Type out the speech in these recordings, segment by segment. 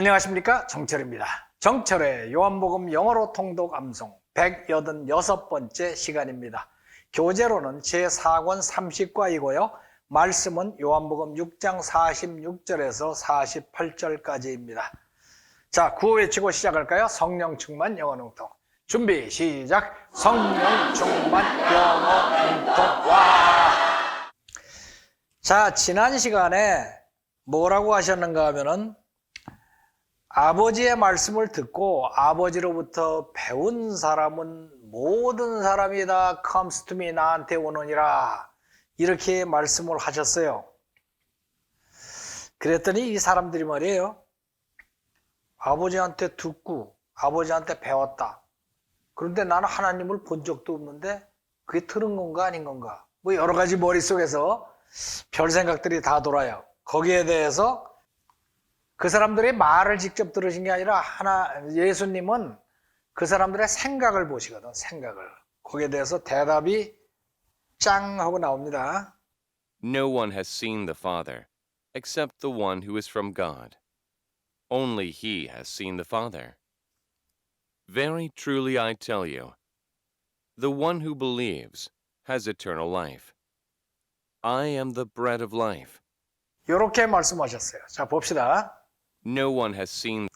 안녕하십니까 정철입니다. 정철의 요한복음 영어로 통독 암송 186번째 시간입니다. 교재로는 제4권 30과이고요. 말씀은 요한복음 6장 46절에서 48절까지입니다. 자, 구호 외치고 시작할까요? 성령 충만 영어 능통. 준비 시작. 성령 충만 영어 능통. 와. 자, 지난 시간에 뭐라고 하셨는가 하면은 아버지의 말씀을 듣고 아버지로부터 배운 사람은 모든 사람이 다 comes to me 나한테 오느니라 이렇게 말씀을 하셨어요. 그랬더니 이 사람들이 말이에요. 아버지한테 듣고 아버지한테 배웠다. 그런데 나는 하나님을 본 적도 없는데 그게 들은 건가 아닌 건가? 뭐 여러 가지 머릿속에서 별 생각들이 다 돌아요. 거기에 대해서 그 사람들의 말을 직접 들으신 게 아니라 하나 예수님은 그 사람들의 생각을 보시거든. 생각을. 거기에 대해서 대답이 짱 하고 나옵니다. No one has seen the Father, except the one who is from God. Only he has seen the Father. Very truly I tell you, the one who believes has eternal life. I am the bread of life. 이렇게 말씀하셨어요. 자, 봅시다. No one has seen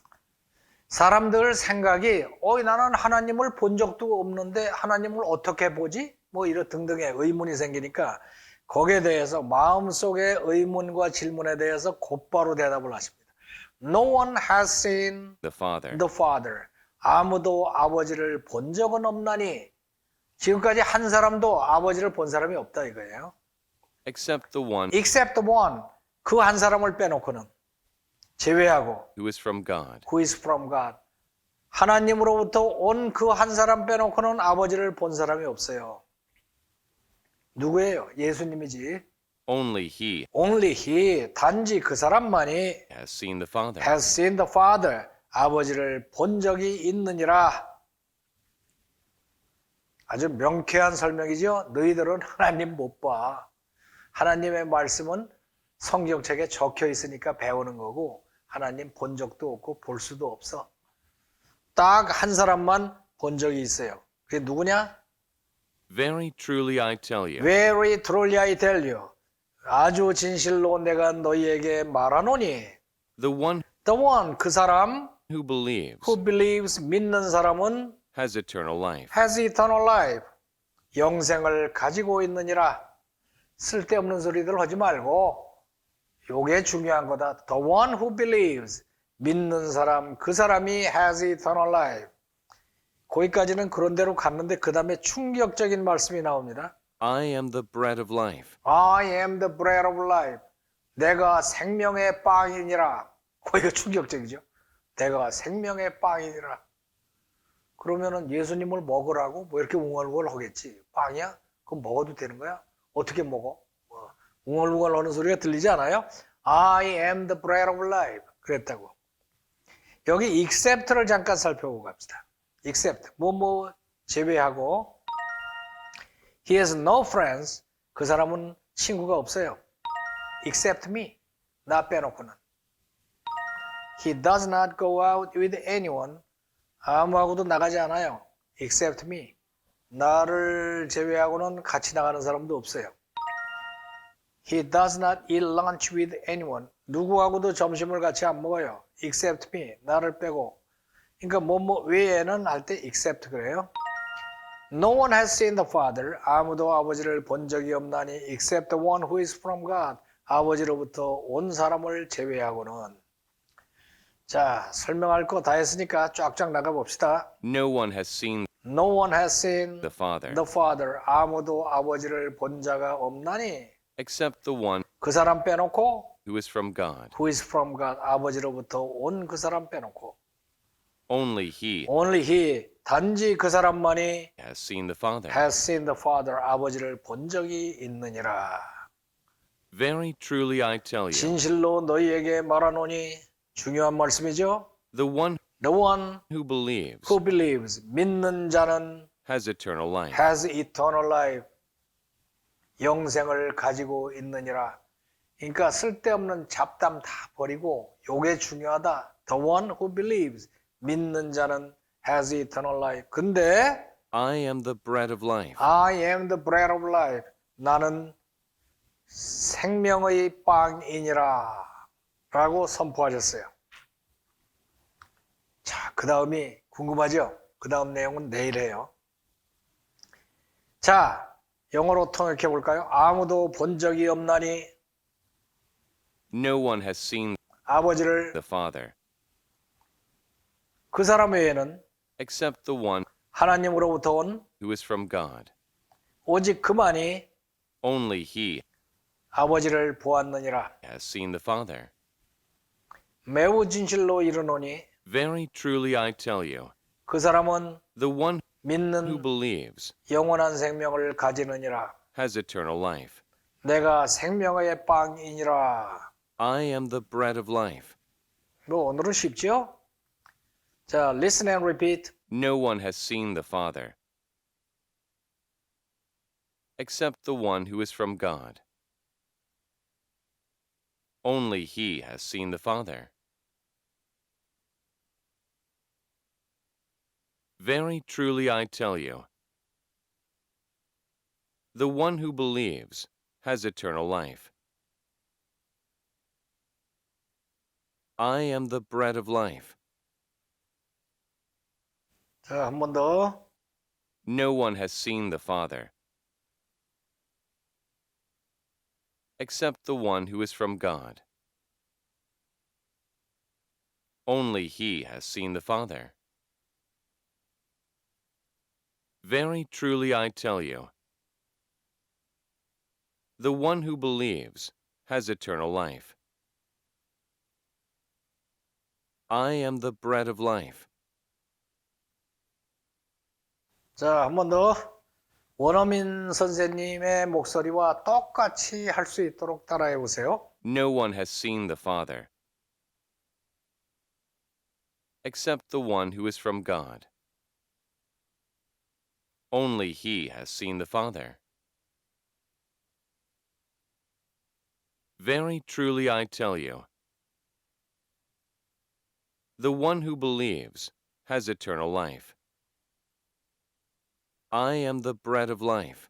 사람들 생각이 어 나는 하나님을 본 적도 없는데 하나님을 어떻게 보지? 뭐 이런 등등의 의문이 생기니까 거기에 대해서 마음속의 의문과 질문에 대해서 곧바로 대답을 하십니다. No one has seen the Father, the Father. 아무도 아버지를 본 적은 없나니 지금까지 한 사람도 아버지를 본 사람이 없다 이거예요. except the one Except one. 그 한 사람을 빼놓고는 제외하고 who is from God. who is from God. 하나님으로부터 온 그 한 사람 빼놓고는 아버지를 본 사람이 없어요. 누구예요? 예수님이지. Only he Only he, 단지 그 사람만이 has seen the Father. has seen the Father, 아버지를 본 적이 있느니라. 아주 명쾌한 설명이죠. 너희들은 하나님 못 봐. 하나님의 말씀은 성경책에 적혀 있으니까 배우는 거고 하나님 본 적도 없고 볼 수도 없어. 딱 한 사람만 본 적이 있어요. 그게 누구냐? Very truly I tell you, Very truly I tell you. 아주 진실로 내가 너희에게 말하노니 the one The one, 그 사람 who believes who believes, 믿는 사람은 has eternal life. has eternal life. 영생을 가지고 있느니라. 쓸데없는 소리들 하지 말고 요게 중요한 거다. The one who believes. 믿는 사람, 그 사람이 has eternal life. 거기까지는 그런 대로 갔는데 그 다음에 충격적인 말씀이 나옵니다. I am the bread of life. I am the bread of life. 내가 생명의 빵이니라. 거기가 충격적이죠. 내가 생명의 빵이니라. 그러면은 예수님을 먹으라고 뭐 이렇게 웅얼웅얼 하겠지. 빵이야? 그럼 먹어도 되는 거야? 어떻게 먹어? 뭐 웅얼웅얼 하는 소리가 들리지 않아요? I am the bread of life. 그랬다고. 여기 except를 잠깐 살펴보고 갑시다. except. 뭐, 뭐, 제외하고. He has no friends. 그 사람은 친구가 없어요. Except me. 나 빼놓고는. He does not go out with anyone. 아무하고도 나가지 않아요. Except me. 나를 제외하고는 같이 나가는 사람도 없어요. He does not eat lunch with anyone. 누구하고도 점심을 같이 안 먹어요. Except me. 나를 빼고. 그러니까 뭐뭐 외에는 할 때 except 그래요. No one has seen the Father. 아무도 아버지를 본 적이 없나니 except the one who is from God. 아버지로부터 온 사람을 제외하고는 자 설명할 거 다 했으니까 쫙쫙 나가 봅시다. No one has seen No one has seen the Father the Father. 아무도 아버지를 본 자가 없나니 except the one 그 사람 빼놓고 who is from God. who is from God. 아버지로부터 온 그 사람 빼놓고 Only he only he 단지 그 사람만이 has seen the Father. has seen the Father. 아버지를 본 적이 있느니라. Very truly I tell you, 진실로 너희에게 말하노니 중요한 말씀이죠. the one The one who believes who believes 믿는 자는 has eternal life. has eternal life 영생을 가지고 있느니라. 그러니까 쓸데없는 잡담 다 버리고 요게 중요하다. The one who believes 믿는 자는 has eternal life. 근데 I am the bread of life. I am the bread of life. 나는 생명의 빵이니라. 라고 선포하셨어요. 자, 그 다음이 궁금하죠? 그 다음 내용은 내일 해요. 자, 영어로 통역해 볼까요? 아무도 본 적이 없나니 No one has seen 아버지를 the Father 그 사람 외에는 except the one 하나님으로부터 온 who is from God. 오직 그만이 Only he 아버지를 보았느니라. has seen the Father. 매우 진실로 이르노니 Very truly I tell you, 그 사람은 the one who 믿는 believes 영원한 생명을 가지느니라. has eternal life. 내가 생명의 빵이니라. I am the bread of life. 뭐 오늘은 쉽죠? 자, listen and repeat. No one has seen the Father except the one who is from God. Only he has seen the Father. Very truly I tell you, the one who believes has eternal life. I am the bread of life. 자, 한 번 더. No one has seen the Father except the one who is from God. Only he has seen the Father. Very truly I tell you, the one who believes has eternal life. I am the bread of life. 자, 한 번 더. 원어민 선생님의 목소리와 똑같이 할 수 있도록 따라해 보세요. No one has seen the Father except the one who is from God. Only he has seen the Father. Very truly I tell you, the one who believes has eternal life. I am the bread of life.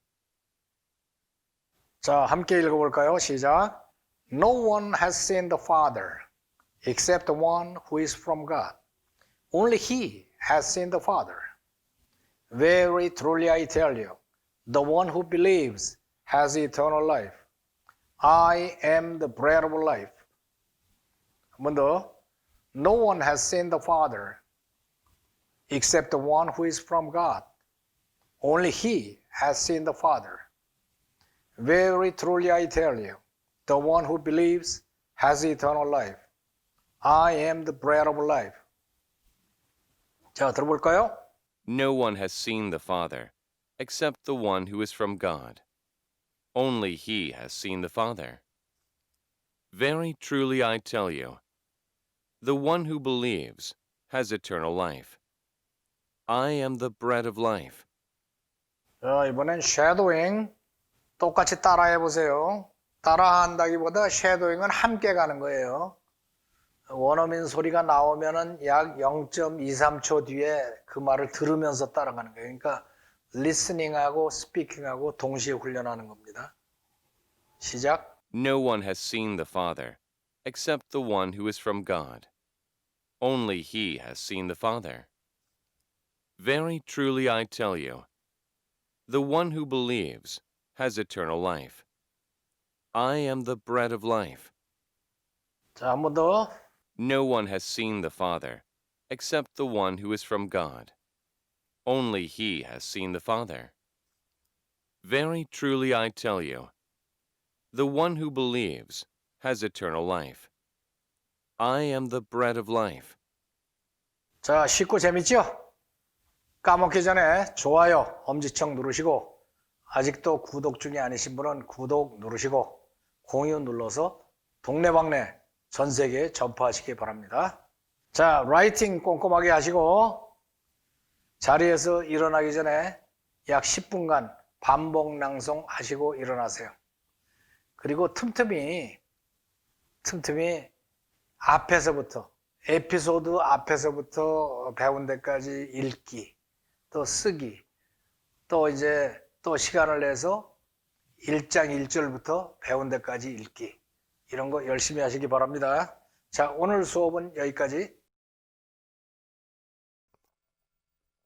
자, 함께 읽어볼까요? 시작. No one has seen the Father except the one who is from God. Only He has seen the Father. Very truly I tell you, the one who believes has eternal life. I am the bread of life. 한 번 더. No one has seen the Father except the one who is from God. Only He has seen the Father. Very truly I tell you, the one who believes has eternal life. I am the bread of life. 자, 들어볼까요? No one has seen the Father except the one who is from God. Only he has seen the Father. Very truly I tell you, the one who believes has eternal life. I am the bread of life. 자, 이번엔 shadowing. 똑같이 따라해 보세요. 따라한다기보다 shadowing은 함께 가는 거예요. 원어민 소리가 나오면은 약 0.23초 뒤에 그 말을 들으면서 따라가는 거예요. 그러니까 listening하고 speaking하고 동시에 훈련하는 겁니다. 시작. No one has seen the Father except the one who is from God. Only he has seen the Father. Very truly I tell you, the one who believes has eternal life. I am the bread of life. 자, 한번 더. No one has seen the Father except the one who is from God. Only he has seen the Father. Very truly I tell you, the one who believes has eternal life. I am the bread of life. 자, 쉽고 재밌죠? 까먹기 전에 좋아요, 엄지척 누르시고 아직도 구독 중이 아니신 분은 구독 누르시고 공유 눌러서 동네방네 전 세계에 전파하시기 바랍니다. 자, 라이팅 꼼꼼하게 하시고 자리에서 일어나기 전에 약 10분간 반복 낭송 하시고 일어나세요. 그리고 틈틈이 틈틈이 앞에서부터 에피소드 앞에서부터 배운 데까지 읽기, 또 쓰기, 또 이제 또 시간을 내서 1장 1절부터 배운 데까지 읽기. 이런 거 열심히 하시기 바랍니다. 자, 오늘 수업은 여기까지.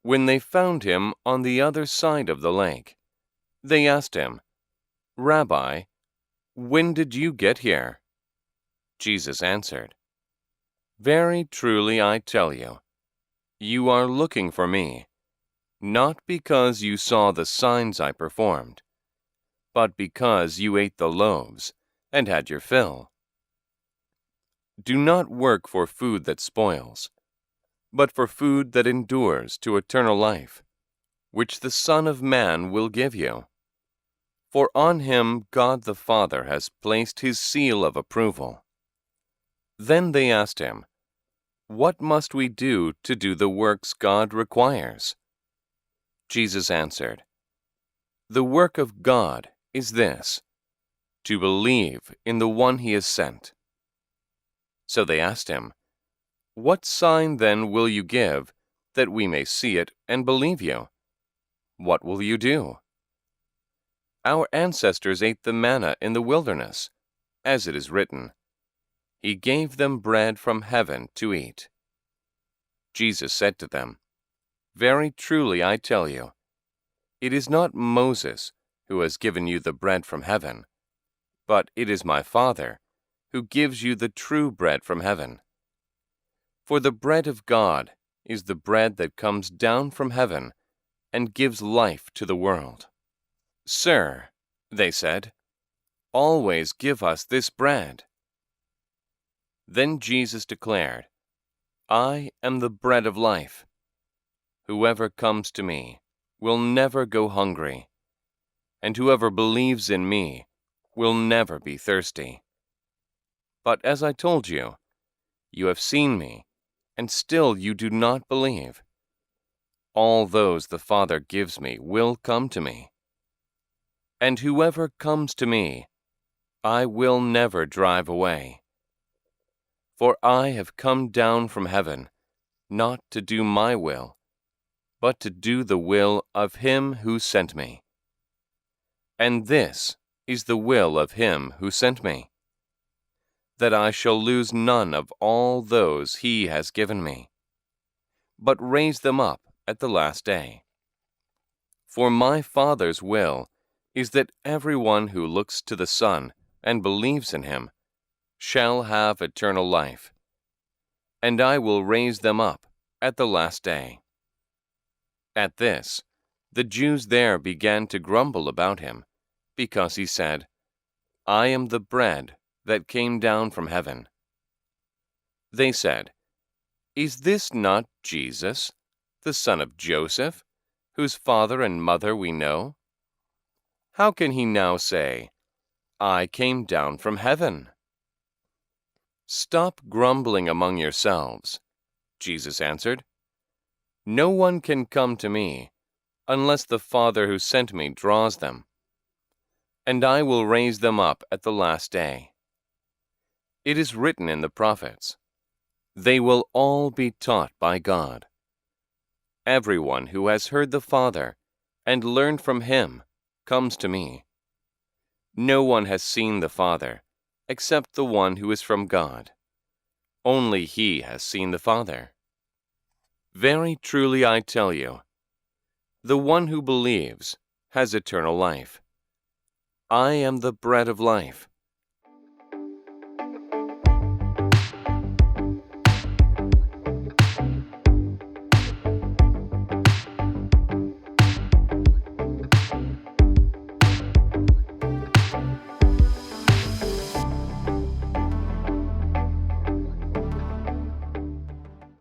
When they found him on the other side of the lake, they asked him, Rabbi, when did you get here? Jesus answered, Very truly I tell you, you are looking for me, not because you saw the signs I performed, but because you ate the loaves and had your fill. Do not work for food that spoils but for food that endures to eternal life, which the Son of Man will give you. For on him God the Father has placed his seal of approval. Then they asked him, What must we do to do the works God requires? Jesus answered, The work of God is this, to believe in the one he has sent. So they asked him, what sign then will you give, that we may see it and believe you? What will you do? Our ancestors ate the manna in the wilderness, as it is written, He gave them bread from heaven to eat. Jesus said to them, Very truly I tell you, it is not Moses who has given you the bread from heaven, but it is my Father who gives you the true bread from heaven. For the bread of God is the bread that comes down from heaven and gives life to the world. Sir, they said, always give us this bread. Then Jesus declared, I am the bread of life. Whoever comes to me will never go hungry, and whoever believes in me will never be thirsty. But as I told you, you have seen me and still you do not believe. All those the Father gives me will come to me. And whoever comes to me, I will never drive away. For I have come down from heaven, not to do my will, but to do the will of him who sent me. And this is the will of him who sent me that I shall lose none of all those he has given me, but raise them up at the last day. For my Father's will is that everyone who looks to the Son and believes in him shall have eternal life, and I will raise them up at the last day. At this, the Jews there began to grumble about him, because he said, I am the bread that came down from heaven. They said, Is this not Jesus, the son of Joseph, whose father and mother we know? How can he now say, I came down from heaven? Stop grumbling among yourselves, Jesus answered. No one can come to me unless the Father who sent me draws them, and I will raise them up at the last day. It is written in the prophets, They will all be taught by God. Everyone who has heard the Father and learned from him comes to me. No one has seen the Father except the one who is from God. Only he has seen the Father. Very truly I tell you, the one who believes has eternal life. I am the bread of life.